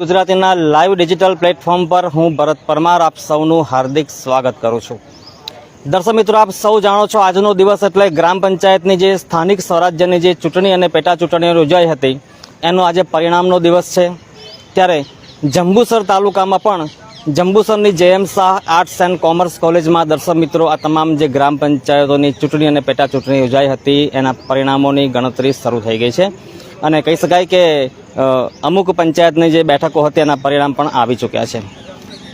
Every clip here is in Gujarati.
ગુજરાતીના લાઈવ ડિજિટલ પ્લેટફોર્મ પર હું ભરત પરમાર આપ સૌનું હાર્દિક સ્વાગત કરું છું. દર્શક મિત્રો, આપ સૌ જાણો છો આજનો દિવસ એટલે ગ્રામ પંચાયતની જે સ્થાનિક સ્વરાજ્યની જે ચૂંટણી અને પેટા ચૂંટણીઓ યોજાઈ હતી, એનો આજે પરિણામનો દિવસ છે. ત્યારે જંબુસર તાલુકામાં પણ જંબુસરની JM Shah arts and commerce કોલેજમાં દર્શક મિત્રો, આ તમામ જે ગ્રામ પંચાયતોની ચૂંટણી અને પેટા ચૂંટણી યોજાઈ હતી, એના પરિણામોની ગણતરી શરૂ થઈ ગઈ છે. અને કહી શકાય કે અમુક પંચાયતની જે બેઠકો હતી એના પરિણામ પણ આવી ચૂક્યા છે.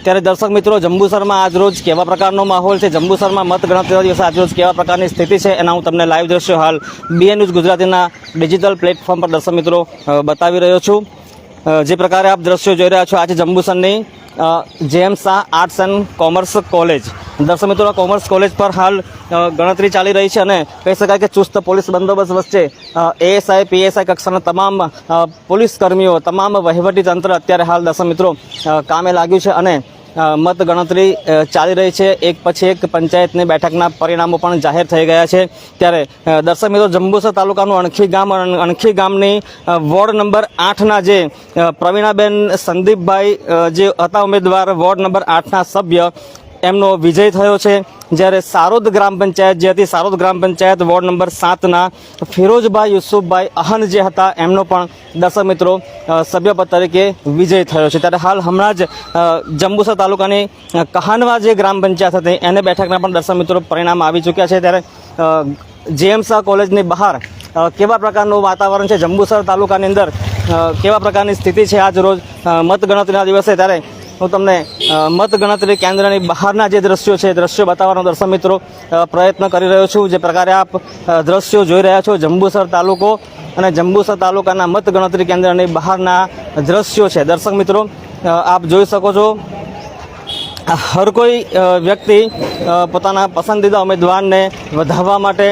ત્યારે દર્શક મિત્રો, જંબુસરમાં આજરોજ કેવા પ્રકારનો માહોલ છે? જંબુસરમાં મતગણતરીના દિવસે આજરોજ કેવા પ્રકારની સ્થિતિ છે? એના હું તમને લાઈવ દ્રશ્યો હાલ બીએન ન્યૂઝ ગુજરાતીના ડિજિટલ પ્લેટફોર્મ પર દર્શક મિત્રો બતાવી રહ્યો છું. જે પ્રકારે આપ દ્રશ્યો જોઈ રહ્યા છો આજે જંબુસરની JM Shah arts and commerce college. દર્શક મિત્રો કોમર્સ કોલેજ પર હાલ ગણતરી ચાલી રહી છે અને કહી શકાય કે ચુસ્ત પોલીસ બંદોબસ્ત વચ્ચે એએસઆઈ પીએસઆઈ કક્ષાના તમામ પોલીસ કર્મીઓ, તમામ વહીવટી તંત્ર અત્યારે હાલ દર્શક મિત્રો કામે લાગ્યું છે અને અ, મત ગણતરી ચાલી રહી છે. એક પછી એક પંચાયતની બેઠકના પરિણામો પણ જાહેર થઈ ગયા છે. ત્યારે દર્શક મિત્રો જંબુસર તાલુકાનું અણખી ગામ અણ- અણખી ગામની વોર્ડ નંબર આઠના જે પ્રવીણાબેન સંદીપભાઈ જે હતા ઉમેદવાર વોર્ડ નંબર આઠના સભ્ય એમનો વિજય થયો છે. જ્યારે સારોદ ગ્રામ પંચાયત જે હતી, સારોદ ગ્રામ પંચાયત વોર્ડ નંબર સાતના ફિરોજભાઈ યુસુફભાઈ અહન જે હતા, એમનો પણ દર્શક મિત્રો સભ્યપદ તરીકે વિજય થયો છે. ત્યારે હાલ હમણાં જ જંબુસર તાલુકાની કહાનવા જે ગ્રામ પંચાયત હતી, એને બેઠકના પણ દર્શક મિત્રો પરિણામ આવી ચૂક્યા છે. ત્યારે જેએમસા કોલેજની બહાર કેવા પ્રકારનું વાતાવરણ છે જંબુસર તાલુકાની અંદર? કેવા પ્રકારની સ્થિતિ છે આજ રોજ મતગણતરીના દિવસે? ત્યારે હું તમને મતગણતરી કેન્દ્રની બહારના જે દ્રશ્યો છે દ્રશ્યો બતાવવાનો દર્શક મિત્રો પ્રયત્ન કરી રહ્યો છું. જે પ્રકારે આપ દ્રશ્યો જોઈ રહ્યા છો, જંબુસર તાલુકો અને જંબુસર તાલુકાના મતગણતરી કેન્દ્રની બહારના દ્રશ્યો છે. દર્શક મિત્રો આપ જોઈ શકો છો, હર કોઈ વ્યક્તિ પોતાના પસંદીદા ઉમેદવારને વધાવવા માટે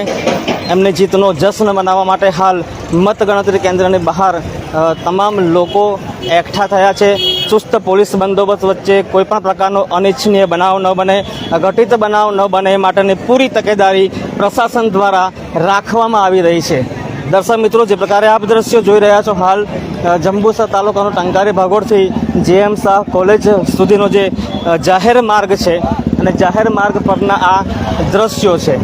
એમની જીતનો જશ્ન મનાવવા માટે હાલ મતગણતરી કેન્દ્રની બહાર તમામ લોકો એકઠા થયા છે. ચુસ્ત પોલીસ બંદોબસ્ત વચ્ચે કોઈપણ પ્રકારનો અનિચ્છનીય બનાવ ન બને, ઘટિત બનાવ ન બને માટેની પૂરી તકેદારી પ્રશાસન દ્વારા રાખવામાં આવી રહી છે. દર્શક મિત્રો, જે પ્રકારે આપ દ્રશ્યો જોઈ રહ્યા છો હાલ જંબુસર તાલુકાનો ટંકારી ભાગોળથી જેએમ શાહ કોલેજ સુધીનો જે જાહેર માર્ગ છે અને જાહેર માર્ગ પરના આ દ્રશ્યો છે.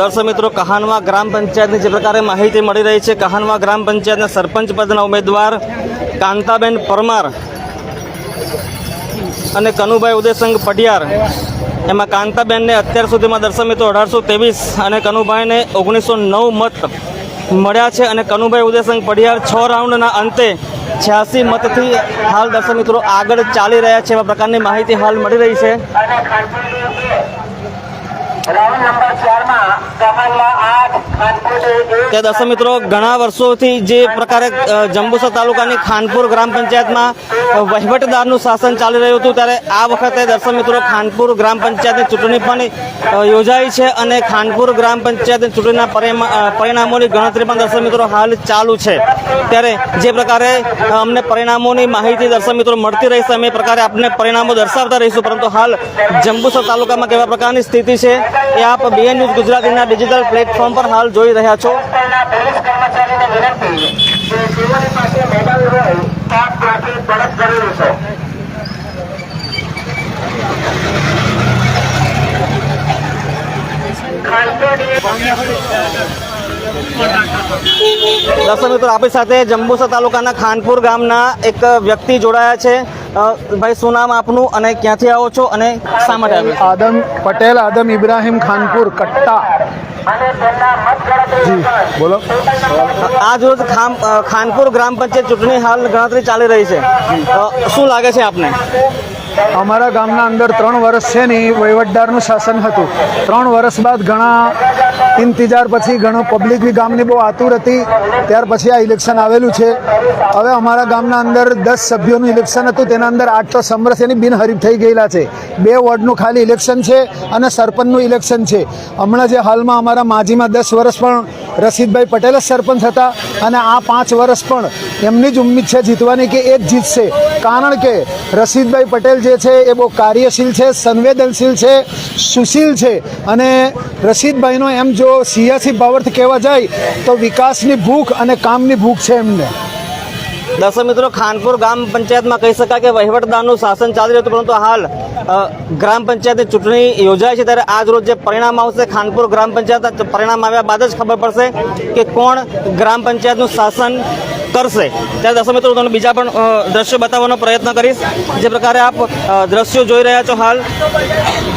દર્શક મિત્રો, કહાનવા ગ્રામ પંચાયતની જે પ્રકારે માહિતી મળી રહી છે, કહાનવા ગ્રામ પંચાયતના સરપંચ પદના ઉમેદવાર કાંતાબેન પરમાર અને કનુભાઈ ઉદયસંગ પઢિયાર એમાં કાંતાબેનને અત્યાર સુધીમાં દર્શક મિત્રો અઢારસો ત્રેવીસ અને કનુભાઈને ઓગણીસો નવ મત મળ્યા છે અને કનુભાઈ ઉદયસંગ પડિયાર છ રાઉન્ડના અંતે છ્યાસી મતથી હાલ દર્શક મિત્રો આગળ ચાલી રહ્યા છે એવા પ્રકારની માહિતી હાલ મળી રહી છે. ત્યાં દર્શક મિત્રો, ઘણા વર્ષોથી જે પ્રકારે જંબુસર તાલુકાની ખાનપુર ગ્રામ પંચાયતમાં વહીવટદારનું શાસન ચાલી રહ્યું હતું, ત્યારે આ વખતે દર્શક મિત્રો, ખાનપુર ગ્રામ પંચાયતની ચૂંટણી પણ યોજાઈ છે અને ખાનપુર ગ્રામ પંચાયતની ચૂંટણીના પરિણામોની ગણતરી પણ દર્શક મિત્રો હાલ ચાલુ છે. ત્યારે જે પ્રકારે અમને પરિણામોની માહિતી દર્શક મિત્રો મળતી રહેશે, અમે પ્રકારે આપને પરિણામો દર્શાવતા રહીશું, પરંતુ હાલ જંબુસર તાલુકામાં કેવા પ્રકારની સ્થિતિ છે એ આપ બીએન ન્યૂઝ ગુજરાતીના ડિજિટલ પ્લેટફોર્મ પર હાલ જોઈ રહ્યા છો. કર્મચારીને વિનંતી કે પાસે મોબાઈલ હોય, તો આપ ત્યાંથી પરત કરી છે દર્શક મિત્રો આપણી સાથે જંબુસર તાલુકાના ખાનપુર ગામના એક વ્યક્તિ જોડાયા છે. ભાઈ શું નામ આપનું અને ક્યાંથી આવો છો અને શા માટે આવ્યો આદમ પટેલ આદમ ઇબ્રાહીમ ખાનપુર કટ્ટા. બોલો. આજ રોજ ખાનપુર ગ્રામ પંચાયત ચૂંટણી હાલ ગણતરી ચાલી રહી છે. શું લાગે છે આપને? અમારા ગામના અંદર ત્રણ વર્ષ છે ને વહીવટદારનું શાસન હતું. ત્રણ વર્ષ બાદ ઘણા ઇંતજાર પછી ઘણો પબ્લિક બી ગામની બહુ આતુર હતી. ત્યાર પછી આ ઇલેક્શન આવેલું છે. હવે અમારા ગામના અંદર દસ સભ્યોનું ઇલેક્શન હતું. તેના અંદર આઠ સમરસ એની બિનહરીફ થઈ ગયેલા છે. બે વોર્ડનું ખાલી ઇલેક્શન છે અને સરપંચનું ઇલેક્શન છે. હમણાં જે હાલમાં અમારા માજીમાં દસ વર્ષ પણ રસીદભાઈ પટેલ જ સરપંચ હતા અને આ પાંચ વર્ષ પણ એમની જ ઉમ્મીદ છે જીતવાની કે એ જ જીતશે. કારણ કે રસીદભાઈ પટેલ જે છે એ બહુ કાર્યશીલ છે, સંવેદનશીલ છે, સુશીલ છે અને રસીદભાઈનો એમ જો સિયાસી બાવર્થ કહેવા જાય તો વિકાસની ભૂખ અને કામની ભૂખ છે એમને. દર્શક મિત્રો, ખાનપુર ગ્રામ પંચાયતમાં કહી શકાય કે વહીવટદારનું શાસન ચાલી રહ્યું હતું, પરંતુ હાલ ગ્રામ પંચાયતની ચૂંટણી યોજાય છે, ત્યારે આજ રોજ જે પરિણામ આવશે, ખાનપુર ગ્રામ પંચાયત પરિણામ આવ્યા બાદ જ ખબર પડશે કે કોણ ગ્રામ પંચાયતનું શાસન કરશે. ત્યારે દર્શક મિત્રો તમને બીજા પણ દ્રશ્યો બતાવવાનો પ્રયત્ન કરીશ. જે પ્રકારે આપ દ્રશ્યો જોઈ રહ્યા છો હાલ.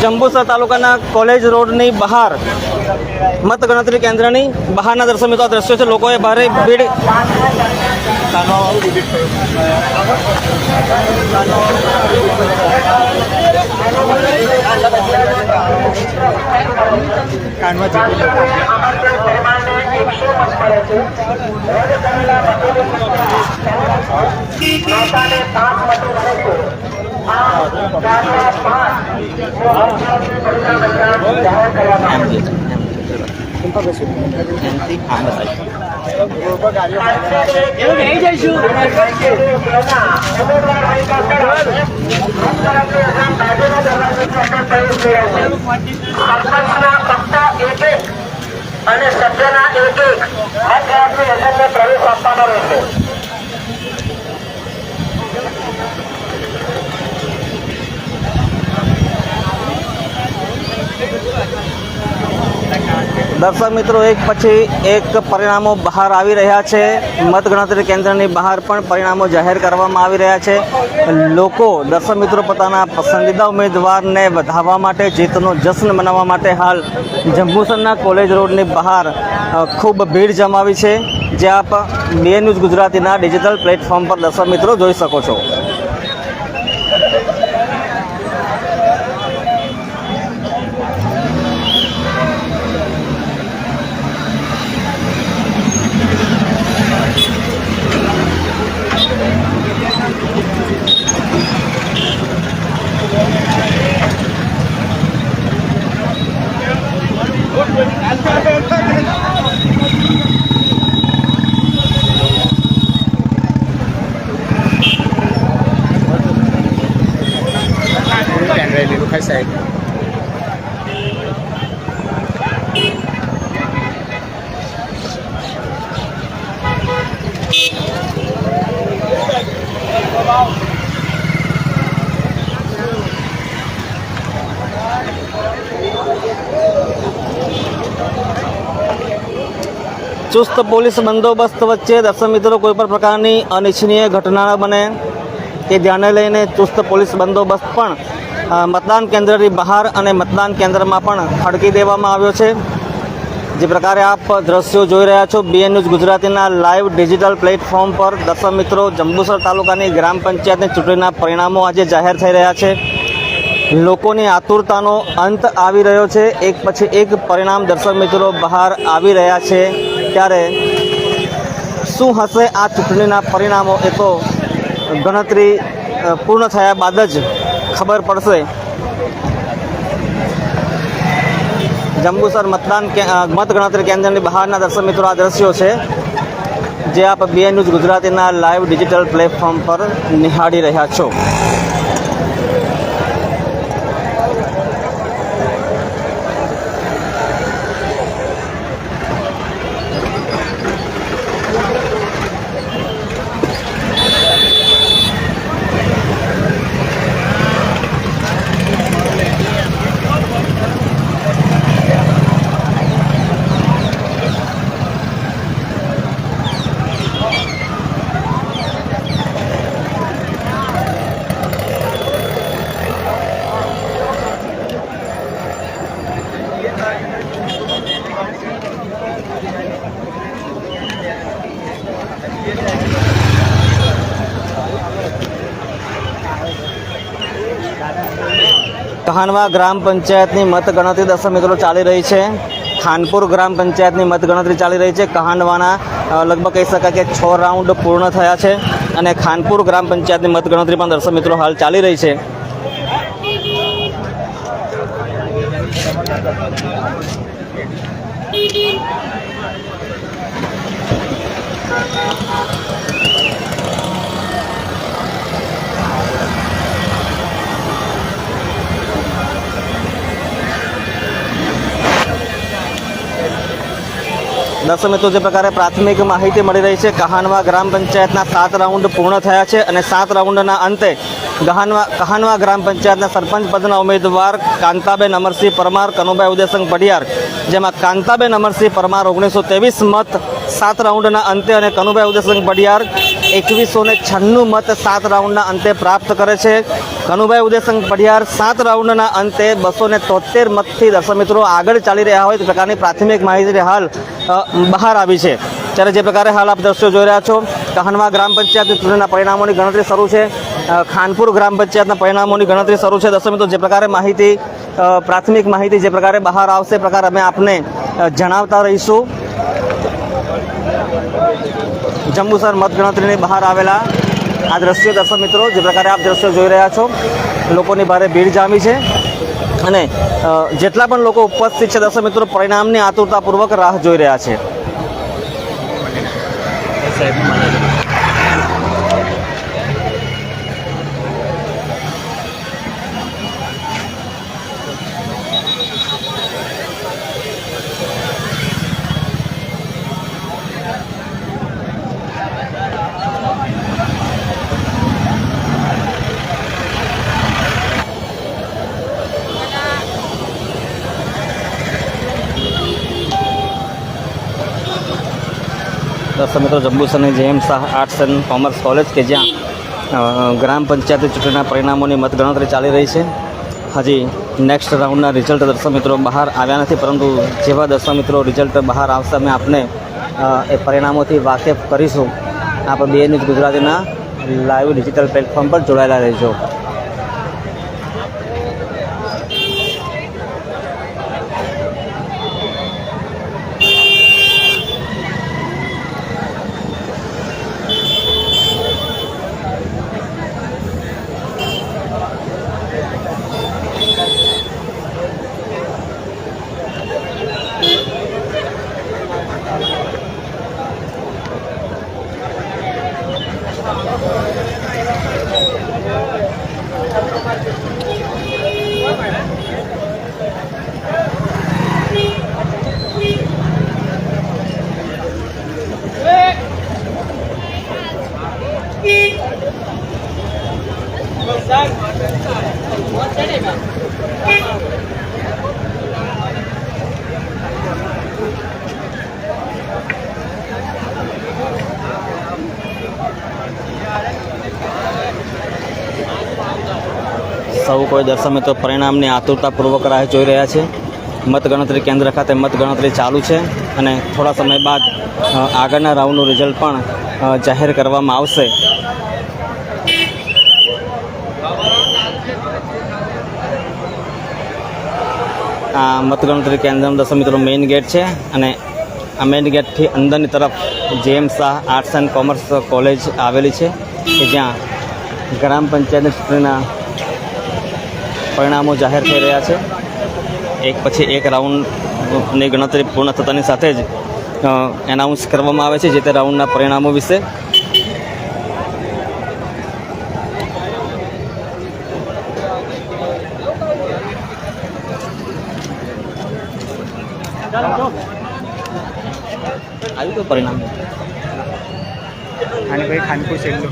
જંબુસર તાલુકાના કોલેજ રોડની બહાર મતગણતરી કેન્દ્રની બહારના દર્શક મિત્રો દ્રશ્યો છે. લોકોએ ભારે ભીડ નવસાને પાંચ મતો મળે અને સભ્યના એક એક એજન્ટને પ્રવેશ આપવાનો રહેશે. દર્શક મિત્રો, એક પછી એક પરિણામો બહાર આવી રહ્યા છે. મતગણતરી કેન્દ્રની બહાર પણ પરિણામો જાહેર કરવામાં આવી રહ્યા છે. લોકો, દર્શક મિત્રો, પોતાના પસંદીદા ઉમેદવારને વધાવવા માટે, જીતનો જશ્ન મનાવવા માટે હાલ જંબુસરના કોલેજ રોડની બહાર ખૂબ ભીડ જમાવી છે. જે આપ બે ન્યૂઝ ગુજરાતીના ડિજિટલ પ્લેટફોર્મ પર દર્શક મિત્રો જોઈ શકો છો. ચુસ્ત પોલીસ બંદોબસ્ત વચ્ચે દર્શક મિત્રો કોઈ પણ પ્રકારની અનિચ્છનીય ઘટના બને તે ધ્યાને લઈને ચુસ્ત પોલીસ બંદોબસ્ત પણ મતદાન કેન્દ્રની બહાર અને મતદાન કેન્દ્રમાં પણ ખડકી દેવામાં આવ્યો છે. જે પ્રકારે આપ દ્રશ્યો જોઈ રહ્યા છો બીએન ન્યૂઝ ગુજરાતીના લાઈવ ડિજિટલ પ્લેટફોર્મ પર દર્શક મિત્રો જંબુસર તાલુકાની ગ્રામ પંચાયતની ચૂંટણીના પરિણામો આજે જાહેર થઈ રહ્યા છે. લોકોની આતુરતાનો અંત આવી રહ્યો છે. એક પછી એક પરિણામ દર્શક મિત્રો બહાર આવી રહ્યા છે. ત્યારે શું હશે આ ચૂંટણીના પરિણામો એ તો ગણતરી પૂર્ણ થયા બાદ જ ખબર પડશે. જંબુસર મતદાન મતગણતરી કેન્દ્રની બહારના દર્શક મિત્રો, આ દ્રશ્યો છે, જે આપ બીએન ન્યૂઝ ગુજરાતીના લાઈવ ડિજિટલ પ્લેટફોર્મ પર નિહાળી રહ્યા છો. કહાનવા ગ્રામ પંચાયતની મતગણતરી દર્શક મિત્રો ચાલી રહી છે. ખાનપુર ગ્રામ પંચાયતની મતગણતરી ચાલી રહી છે. કહાંડવાના લગભગ કહી શકાય કે છ રાઉન્ડ પૂર્ણ થયા છે અને ખાનપુર ગ્રામ પંચાયતની મતગણતરી પણ દર્શક મિત્રો હાલ ચાલી રહી છે. દર્શક મિત્રો, જે પ્રકારે પ્રાથમિક માહિતી મળી રહી છે, કહાનવા ગ્રામ પંચાયતના સાત રાઉન્ડ પૂર્ણ થયા છે અને સાત રાઉન્ડના અંતે ગહાનવા કહાનવા ગ્રામ પંચાયતના સરપંચ પદના ઉમેદવાર કાંતાબેન અમરસિંહ પરમાર, કનુભાઈ ઉદયસંગ પઢિયાર જેમાં કાંતાબેન અમરસિંહ પરમાર ઓગણીસો મત સાત રાઉન્ડના અંતે અને કનુભાઈ ઉદયસિંહ પડિયાર એકવીસો ને છન્નું મત સાત રાઉન્ડના અંતે પ્રાપ્ત કરે છે. કનુભાઈ ઉદયસિંહ પડિયાર સાત રાઉન્ડના અંતે બસો ને તોતેર મતથી દર્શક મિત્રો આગળ ચાલી રહ્યા હોય તે પ્રકારની પ્રાથમિક માહિતી હાલ બહાર આવી છે. ત્યારે જે પ્રકારે હાલ આપ દ્રશ્યો જોઈ રહ્યા છો, કહાનવા ગ્રામ પંચાયતની ચૂંટણીના પરિણામોની ગણતરી શરૂ છે. ખાનપુર ગ્રામ પંચાયતના પરિણામોની ગણતરી શરૂ છે. દર્શક મિત્રો, જે પ્રકારે માહિતી પ્રાથમિક માહિતી જે પ્રકારે બહાર આવશે પ્રકારે અમે આપને જણાવતા રહીશું. જંબુસર મતગણતરીની બહાર આવેલા આ દ્રશ્યો દર્શક મિત્રો, જે પ્રકારે આપ દ્રશ્યો જોઈ રહ્યા છો, લોકોની ભારે ભીડ જામી છે. અને જેટલા પણ લોકો ઉપસ્થિત છે દર્શક મિત્રો, પરિણામની આતુરતાપૂર્વક રાહ જોઈ રહ્યા છે. દર્શક મિત્રો જંબુસરની JM Shah arts and commerce college કે જ્યાં ગ્રામ પંચાયત ચૂંટણીના પરિણામોની મતગણતરી ચાલી રહી છે. હજી નેક્સ્ટ રાઉન્ડના રિઝલ્ટ દર્શક મિત્રો બહાર આવ્યા નથી, પરંતુ જેવા દર્શક મિત્રો રિઝલ્ટ બહાર આવશે, અમે આપને એ પરિણામોથી વાકેફ કરીશું. આપ બે ન્યૂઝ ગુજરાતીના લાઈવ ડિજિટલ પ્લેટફોર્મ પર જોડાયેલા રહેજો. સૌ કોઈ દર્શક મિત્રો પરિણામની આતુરતાપૂર્વક રાહ જોઈ રહ્યા છે. મતગણતરી કેન્દ્ર ખાતે મતગણતરી ચાલુ છે અને થોડા સમય બાદ આગળના રાઉન્ડનું રિઝલ્ટ પણ જાહેર કરવામાં આવશે. આ મતગણતરી કેન્દ્રનો દર્શક મિત્રો મેઇન ગેટ છે અને આ મેઇન ગેટથી અંદરની તરફ JM Shah arts and commerce college આવેલી છે કે જ્યાં ગ્રામ પંચાયતની ચૂંટણીના પરિણામો જાહેર થઈ રહ્યા છે. એક પછી એક રાઉન્ડની ગણતરી પૂર્ણ થતાની સાથે જ એનાઉન્સ કરવામાં આવે છે જે તે રાઉન્ડના પરિણામો વિશે. આવી ગયું પરિણામ? ખાનપુર છેલ્લું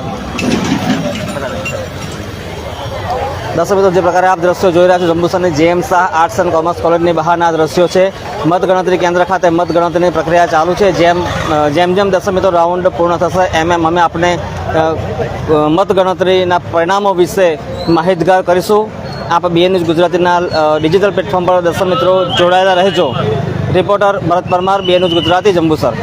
દર્શક જે પ્રકારે આપ દ્રશ્યો જોઈ રહ્યા છો જંબુસરની JM Shah arts and commerce કોલેજની બહારના દ્રશ્યો છે. મતગણતરી કેન્દ્ર ખાતે મતગણતરીની પ્રક્રિયા ચાલુ છે. જેમ જેમ જેમ દર્શક મિત્રો, રાઉન્ડ પૂર્ણ થશે, એમ એમ અમે આપણે મતગણતરીના પરિણામો વિશે માહિતગાર કરીશું. આપ બીએન ન્યૂઝ ગુજરાતીના ડિજિટલ પ્લેટફોર્મ પર દર્શક મિત્રો જોડાયેલા રહેજો. Reporter Bharat Parmar BN news Gujarati, Jambusar.